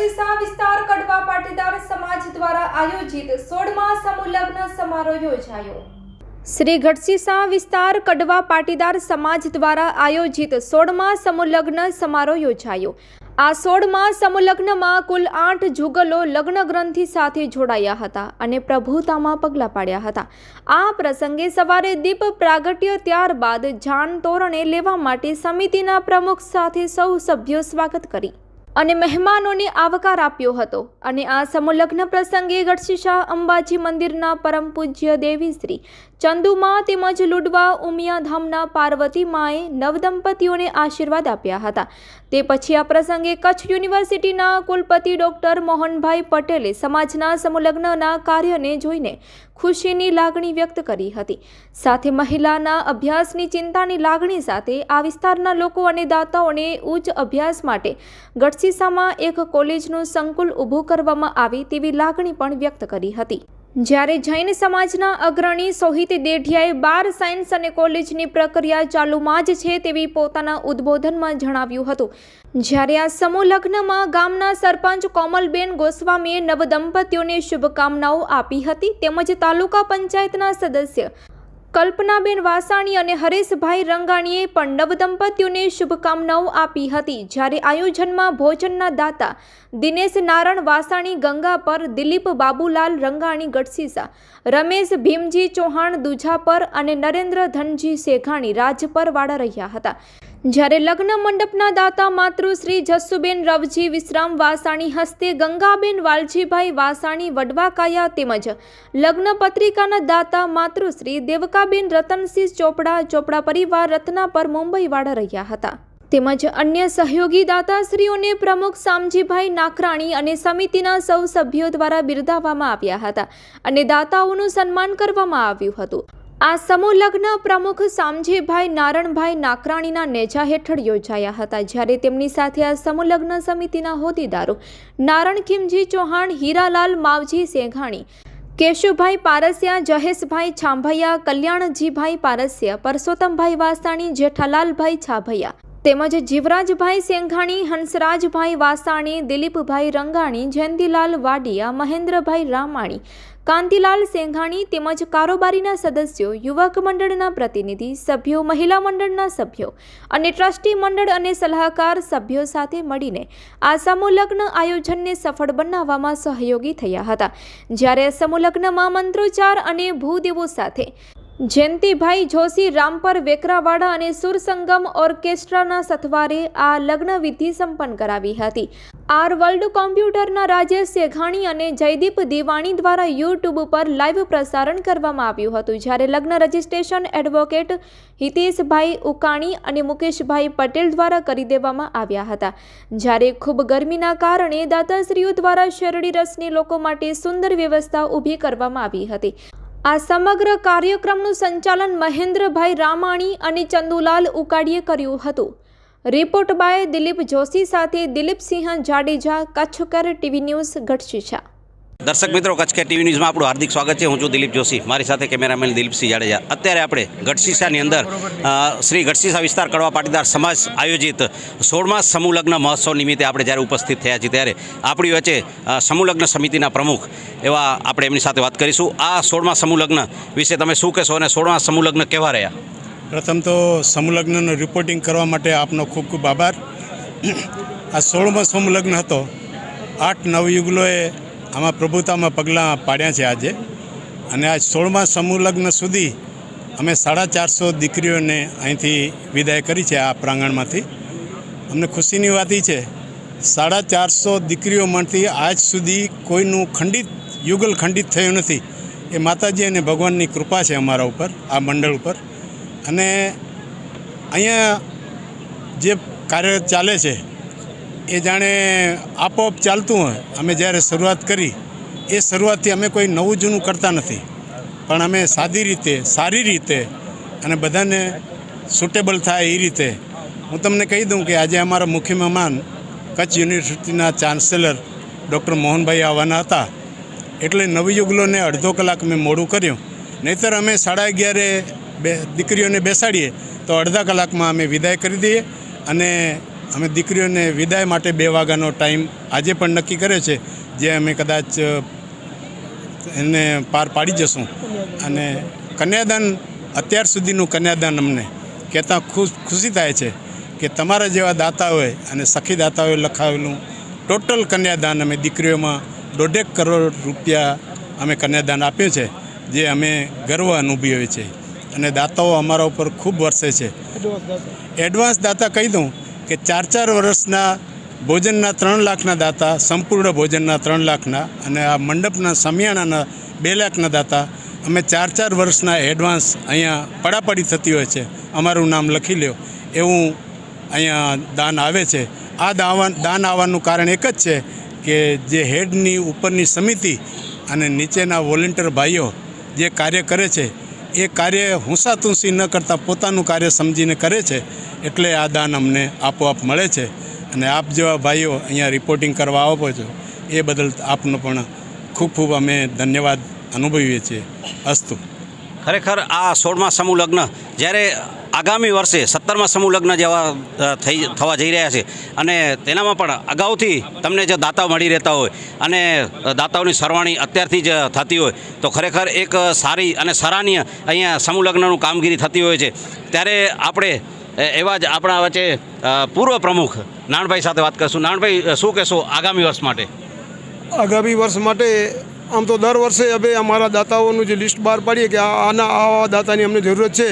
ગઢસીસા વિસ્તાર કડવા પાટીદાર સમાજ દ્વારા આયોજિત સોળમા સમુલગ્ન સમારોહ યોજાયો. શ્રી ગઢસીસા વિસ્તાર કડવા પાટીદાર સમાજ દ્વારા આયોજિત સોળમા સમુલગ્ન સમારોહ યોજાયો. આ સોળમા સમુલગ્નમાં કુલ આઠ જુગલો લગ્ન ગ્રંથિ સાથે જોડાયા હતા અને પ્રભુતામાં પગલાં પાડ્યા હતા. આ પ્રસંગે સવારે દીપ પ્રાગટ્ય ત્યારબાદ જાન તોરણે લેવા માટે સમિતિના પ્રમુખ સાથે સૌ સભ્યો સ્વાગત કરી. અને મહેમાનોને આવકાર આપ્યો હતો. અને આ સમૂહલગ્ન પ્રસંગે ગઢશીશા અંબાજી મંદિરના પરમ પૂજ્ય દેવી શ્રી ચંદુમા તેમજ લુડવા ઉમિયાધામના પાર્વતી માએ નવદંપતીઓને આશીર્વાદ આપ્યા હતા. તે પછી આ પ્રસંગે કચ્છ યુનિવર્સિટીના કુલપતિ ડોક્ટર મોહનભાઈ પટેલે સમાજના સમુલગ્નના કાર્યને જોઈને ખુશીની લાગણી વ્યક્ત કરી હતી. સાથે મહિલાના અભ્યાસની ચિંતાની લાગણી સાથે આ વિસ્તારના લોકો અને દાતાઓને ઉચ્ચ અભ્યાસ માટે ગઢસીસામાં એક કોલેજનું સંકુલ ઊભું કરવામાં આવે તેવી લાગણી પણ વ્યક્ત કરી હતી. જ્યારે જૈન સમાજના અગ્રણી સોહિત દેઢિયાએ બાર સાયન્સ અને કોલેજની પ્રક્રિયા ચાલુમાં જ છે તેવી પોતાના ઉદ્બોધનમાં જણાવ્યું હતું. જ્યારે આ સમૂહ લગ્નમાં ગામના સરપંચ કોમલબેન ગોસ્વામીએ નવદંપતીઓને શુભકામનાઓ આપી હતી, તેમજ તાલુકા પંચાયતના સદસ્ય કલ્પનાબેન વાસાણી અને હરેશભાઈ રંગાણીએ પણ નવદંપતીઓને શુભકામનાઓ આપી હતી. જ્યારે આયોજનમાં ભોજનના દાતા દિનેશ નારણ વાસાણી, ગંગા પર દિલીપ બાબુલાલ રંગાણી ગઢસીસા રમેશ ભીમજી ચૌહાણ દુજાપર અને નરેન્દ્ર ધનજી શેઘાણી રાજપર વાળા રહ્યા હતા. જ્યારે લગ્ન મંડપના દાતા માતૃશ્રી જસ્સુબેન રવજી વિશ્રામ વાસાણી હસ્તે ગંગાબેન વાલજીભાઈ વાસાણી વડવાકાયા તેમજ લગ્ન પત્રિકાના દાતા માતૃશ્રી દેવકાબેન રતનસિંહ ચોપડા ચોપડા પરિવાર રત્ના પર મુંબઈવાળા રહ્યા હતા. તેમજ અન્ય સહયોગી દાતાશ્રીઓને પ્રમુખ સામજીભાઈ નાખરાણી અને સમિતિના સૌ સભ્યો દ્વારા બિરદાવવામાં આવ્યા હતા અને દાતાઓનું સન્માન કરવામાં આવ્યું હતું. આ સમૂહ લગ્ન પ્રમુખ સામજીભાઈ નારણભાઈ નાકરાણીના નેજા હેઠળ યોજાયા હતા. જ્યારે તેમની સાથે આ સમૂહ લગ્ન સમિતિના હોદ્દેદારો નારણ ખીમજી ચૌહાણ, હીરાલાલ માવજી સેઘાણી, કેશુભાઈ પારસિયા જહેશભાઈ છાંભૈયા, કલ્યાણજીભાઈ પારસિયા, પરસોત્તમભાઈ વાસાણી, જેઠાલાલભાઈ છાભૈયા તેમજ જીવરાજભાઈ સેંઘાણી, હંસરાજભાઈ વાસાણી, દિલીપભાઈ રંગાણી, જયંતિલાલ વાડિયા, મહેન્દ્રભાઈ રામાણી, કાંતિલાલ સેંઘાણી તેમજ કારોબારીના સદસ્યો, યુવક મંડળના પ્રતિનિધિ, સભ્યો, મહિલા મંડળના સભ્યો અને ટ્રસ્ટી મંડળ અને સલાહકાર સભ્યો સાથે મળીને આ સમૂહ આયોજનને સફળ બનાવવામાં સહયોગી થયા હતા. જ્યારે સમૂહલગ્નમાં મંત્રોચ્ચાર અને ભૂદેવો સાથે જયંતિભાઈ જોશી, રામપર વેકરાવાડા અને સુરસંગમ ઓર્કેસ્ટ્રાના સથવારે આ લગ્ન વિધિ સંપન્ન કરાવી હતી. આર વર્લ્ડ કોમ્પ્યુટરના રાજેશ સેઘાણી અને જયદીપ દિવાણી દ્વારા યુટ્યુબ પર લાઈવ પ્રસારણ કરવામાં આવ્યું હતું. જ્યારે લગ્ન રજિસ્ટ્રેશન એડવોકેટ હિતેશભાઈ ઉકાણી અને મુકેશભાઈ પટેલ દ્વારા કરી દેવામાં આવ્યા હતા. જ્યારે ખૂબ ગરમીના કારણે દાતાશ્રીઓ દ્વારા શેરડી રસની લોકો માટે સુંદર વ્યવસ્થા ઊભી કરવામાં આવી હતી. આ સમગ્ર કાર્યક્રમનું સંચાલન મહેન્દ્રભાઈ રામાણી અને ચંદુલાલ ઉકાડીએ કર્યું હતું. રિપોર્ટ બાય દિલીપ જોશી સાથે દિલીપસિંહ જાડેજા, કચ્છકર ટીવી ન્યૂઝ, ગઢશીશા. દર્શક મિત્રો, કચ્છ કે ટીવી ન્યૂઝમાં આપણું હાર્દિક સ્વાગત છે. હું છું દિલીપ જોશી. મારી સાથે કેમેરામેન દિલીપસિંહ જાડેજા. અત્યારે આપણે ગઢસીસાની અંદર શ્રી ગઢસીસા વિસ્તાર કડવા પાટીદાર સમાજ આયોજિત સોળમા સમૂહ મહોત્સવ નિમિત્તે આપણે જ્યારે ઉપસ્થિત થયા છીએ ત્યારે આપણી વચ્ચે સમૂહ સમિતિના પ્રમુખ એવા આપણે એમની સાથે વાત કરીશું. આ સોળમા સમૂહ વિશે તમે શું કહેશો અને સોળમા સમૂહ કેવા રહ્યા? પ્રથમ તો સમૂહલગ્નનું રિપોર્ટિંગ કરવા માટે આપનો ખૂબ ખૂબ આભાર. આ સોળમો સમૂહલગ્ન હતો. આઠ નવયુગલોએ આમાં પ્રભુતામાં પગલાં પાડ્યા છે આજે. અને આ સોળમા સમૂહલગ્ન સુધી અમે સાડા ચારસો દીકરીઓને અહીંથી વિદાય કરી છે આ પ્રાંગણમાંથી. અમને ખુશીની વાત એ છે, સાડા ચારસો દીકરીઓમાંથી આજ સુધી કોઈનું ખંડિત, યુગલ ખંડિત થયું નથી. એ માતાજી અને ભગવાનની કૃપા છે અમારા ઉપર, આ મંડળ ઉપર. અને અહીંયા જે કાર્ય ચાલે છે એ જાણે આપોઆપ ચાલતું હોય. અમે જ્યારે શરૂઆત કરી, એ શરૂઆતથી અમે કોઈ નવું જૂનું કરતા નથી. પણ અમે સાદી રીતે, સારી રીતે અને બધાને સુટેબલ થાય એ રીતે. હું તમને કહી દઉં કે આજે અમારા મુખ્ય મહેમાન કચ્છ યુનિવર્સિટીના ચાન્સેલર ડૉક્ટર મોહનભાઈ આવવાના હતા. એટલે નવયુગલોને અડધો કલાક મેં મોડું કર્યું. નહીંતર અમે સાડા અગિયારે બે, દીકરીઓને બેસાડીએ તો અડધા કલાકમાં અમે વિદાય કરી દઈએ અને અમે દીકરીઓને વિદાય માટે બે વાગ્યાનો ટાઈમ આજે પણ નક્કી કર્યો છે જે અમે કદાચ એને પાર પાડી જશું. અને કન્યાદાન અત્યાર સુધીનું કન્યાદાન અમને કહેતા ખુશ ખુશી થાય છે કે તમારા જેવા દાતાઓએ અને સખી દાતાઓએ લખાવેલું ટોટલ કન્યાદાન અમે દીકરીઓમાં દોઢેક કરોડ રૂપિયા અમે કન્યાદાન આપ્યું છે જે અમે ગર્વ અનુભવીએ છીએ. અને દાતાઓ અમારા ઉપર ખૂબ વરસે છે. એડવાન્સ દાતા કહી દઉં કે ચાર ચાર વર્ષના ભોજનના ત્રણ લાખના દાતા, સંપૂર્ણ ભોજનના ત્રણ લાખના અને આ મંડપના સમિયાણાના બે લાખના દાતા. અમે ચાર ચાર વર્ષના એડવાન્સ અહીંયા પડાપડી થતી હોય છે. અમારું નામ લખી લ્યો. એવું અહીંયા દાન આવે છે. આ દાવા દાન આવવાનું કારણ એક જ છે કે જે હેડની ઉપરની સમિતિ અને નીચેના વોલેન્ટિયર ભાઈઓ જે કાર્ય કરે છે એ કાર્ય હુંસાતુંસી ન કરતાં પોતાનું કાર્ય સમજીને કરે છે, એટલે આ દાન અમને આપોઆપ મળે છે. અને આપ જેવા ભાઈઓ અહીંયા રિપોર્ટિંગ કરવા આવો છો, એ બદલ આપનો પણ ખૂબ ખૂબ અમે ધન્યવાદ અનુભવીએ છીએ. અસ્તુ. ખરેખર આ સોળમા સમૂહ લગ્ન જ્યારે આગામી વર્ષે સત્તરમાં સમૂહ લગ્ન જેવા થઈ, થવા જઈ રહ્યા છે. અને તેનામાં પણ અગાઉથી તમને જે દાતાઓ મળી રહેતા હોય અને દાતાઓની સરવાણી અત્યારથી જ થતી હોય, તો ખરેખર એક સારી અને સરાહનીય અહીંયા સમૂહ લગ્નનું કામગીરી થતી હોય છે. ત્યારે આપણે એવા જ આપણા વચ્ચે પૂર્વ પ્રમુખ નાણભાઈ સાથે વાત કરીશું. નાણભાઈ શું કહેશો આગામી વર્ષ માટે? આગામી વર્ષ માટે આમ તો દર વર્ષે હવે અમારા દાતાઓનું જે લિસ્ટ બહાર પાડીએ કે આના, આવા દાતાની અમને જરૂરત છે.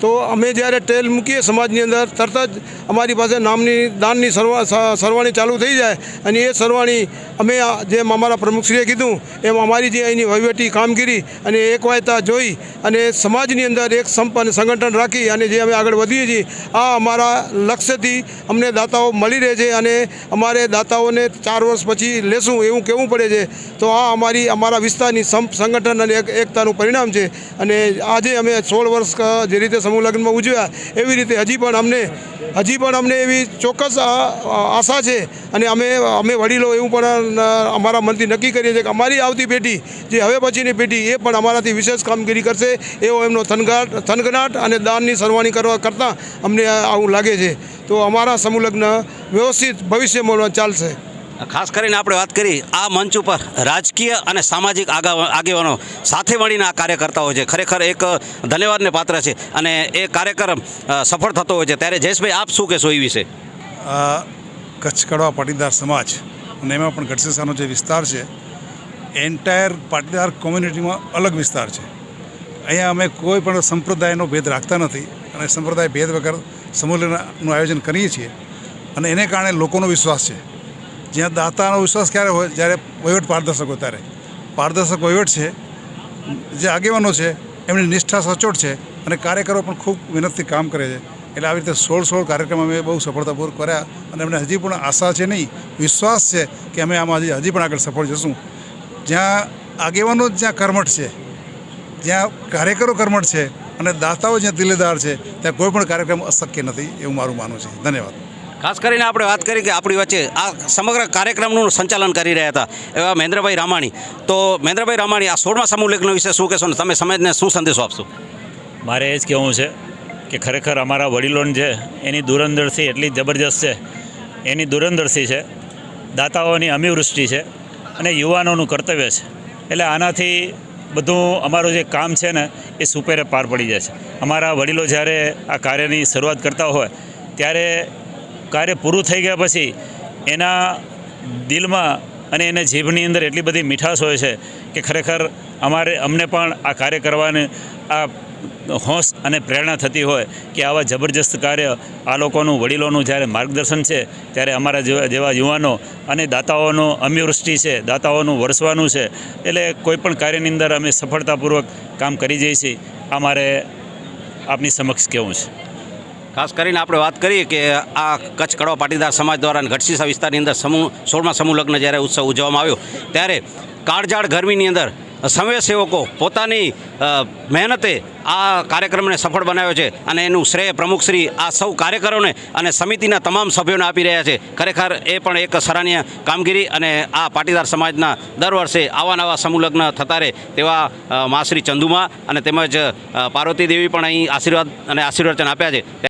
તો અમે જ્યારે ટેલ મૂકીએ સમાજની અંદર, તરત જ અમારી પાસે નામની, દાનની સરવા સરવાણી ચાલુ થઈ જાય અને એ સરવાણી અમે જેમ અમારા પ્રમુખશ્રીએ કીધું, એમ અમારી જે અહીંની વહીવટી કામગીરી અને એકવાયતા જોઈ અને સમાજની અંદર એક સંપ અને સંગઠન રાખી અને જે અમે આગળ વધીએ છીએ, આ અમારા લક્ષ્યથી અમને દાતાઓ મળી રહે છે અને અમારે દાતાઓને ચાર વર્ષ પછી લેશું એવું કહેવું પડે છે. તો આ અમારી, અમારા વિસ્તારની સંપ, સંગઠન અને એક, એકતાનું પરિણામ છે અને આજે અમે સોળ વર્ષ જે રીતે સમૂહ લગ્નમાં ઉજવ્યા. એવી રીતે હજી પણ અમને, હજી પણ અમને એવી ચોક્કસ આશા છે અને અમે અમે વડીલો એવું પણ અમારા મનથી નક્કી કરીએ છીએ કે અમારી આવતી પેઢી, જે હવે પછીની પેઢી, એ પણ અમારાથી વિશેષ કામગીરી કરશે. એવો એમનો થનગાટ, થનગનાટ અને દાનની સરવાણી કરવા કરતાં અમને આવું લાગે છે. તો અમારા સમૂહ વ્યવસ્થિત ભવિષ્યમાં ચાલશે. ખાસ કરીને આપણે વાત કરી આ મંચ ઉપર રાજકીય અને સામાજિક આગા આગેવાનો સાથે મળીને આ કાર્યકર્તા હોય છે. ખરેખર એક ધન્યવાદને પાત્ર છે અને એ કાર્યક્રમ સફળ થતો હોય છે. ત્યારે જયેશભાઈ, આપ શું કહેશો એ વિશે? કચ્છ કડવા પાટીદાર સમાજ અને એમાં પણ ગઢસેસાનો જે વિસ્તાર છે, એન્ટાયર પાટીદાર કોમ્યુનિટીમાં અલગ વિસ્તાર છે. અહીંયા અમે કોઈ પણ સંપ્રદાયનો ભેદ રાખતા નથી અને સંપ્રદાય ભેદ વગર સમૂહનું આયોજન કરીએ છીએ અને એને કારણે લોકોનો વિશ્વાસ છે. જ્યાં દાતાનો વિશ્વાસ ક્યારે હોય, જ્યારે વહીવટ પારદર્શક હોય ત્યારે. પારદર્શક વહીવટ છે, જે આગેવાનો છે, એમની નિષ્ઠા સચોટ છે અને કાર્યકરો પણ ખૂબ મહેનતથી કામ કરે છે. એટલે આવી રીતે સોળ સોળ કાર્યક્રમ અમે બહુ સફળતાપૂર્વક કર્યા અને અમને હજી પણ આશા છે નહીં, વિશ્વાસ છે કે અમે આમાં હજી હજી પણ આગળ સફળ જશું. જ્યાં આગેવાનો જ જ્યાં કર્મઠ છે, જ્યાં કાર્યકરો કર્મઠ છે અને દાતાઓ જ્યાં દિલેદાર છે, ત્યાં કોઈ પણ કાર્યક્રમ અશક્ય નથી એવું મારું માનવું છે. ધન્યવાદ. ખાસ કરીને આપણે વાત કરી કે આપણી વચ્ચે આ સમગ્ર કાર્યક્રમનું સંચાલન કરી રહ્યા હતા એવા મહેન્દ્રભાઈ રામાણી. તો મહેન્દ્રભાઈ રામાણી, આ સોળમા સમૂહ વિશે શું કહેશો ને? તમે સમાજને શું સંદેશો આપશો? મારે એ જ કહેવું છે કે ખરેખર અમારા વડીલોને છે એની દૂરંદર્શી એટલી જબરજસ્ત છે, એની દૂરંદર્શી છે, દાતાઓની અમિવૃષ્ટિ છે અને યુવાનોનું કર્તવ્ય છે. એટલે આનાથી બધું અમારું જે કામ છે ને, એ સુપેરે પાર પડી જાય છે. અમારા વડીલો જ્યારે આ કાર્યની શરૂઆત કરતા હોય, ત્યારે કાર્ય પૂરું થઈ ગયા પછી એના દિલમાં અને એને જીભની અંદર એટલી બધી મીઠાશ હોય છે કે ખરેખર અમારે અમને પણ આ કાર્ય કરવાની આ હોશ અને પ્રેરણા થતી હોય કે આવા જબરજસ્ત કાર્ય આ લોકોનું વડીલોનું જ્યારે માર્ગદર્શન છે ત્યારે અમારા જેવા યુવાનો અને દાતાઓનો અમિવૃષ્ટિ છે, દાતાઓનું વરસવાનું છે, એટલે કોઈપણ કાર્યની અંદર અમે સફળતાપૂર્વક કામ કરી જઈએ છીએ આ મારે આપની સમક્ષ કહેવું છે. ખાસ કરીને આપણે વાત કરીએ કે આ કચ્છ કડવા પાટીદાર સમાજ દ્વારા ગઢસીસા વિસ્તારની અંદર સમૂહ, સોળમા સમૂહ લગ્ન જ્યારે ઉત્સવ ઉજવવામાં આવ્યો, ત્યારે કાળજાળ ગરમીની અંદર સમયસેવકો પોતાની મહેનતે આ કાર્યક્રમને સફળ બનાવ્યો છે અને એનું શ્રેય પ્રમુખશ્રી આ સૌ કાર્યકરોને અને સમિતિના તમામ સભ્યોને આપી રહ્યા છે. ખરેખર એ પણ એક સરાહનીય કામગીરી અને આ પાટીદાર સમાજના દર વર્ષે આવા નવા સમૂહલગ્ન થતા રહે તેવા માશ્રી ચંદુમા અને તેમજ પાર્વતી દેવી પણ અહીં આશીર્વાદ અને આશીર્વચન આપ્યા છે.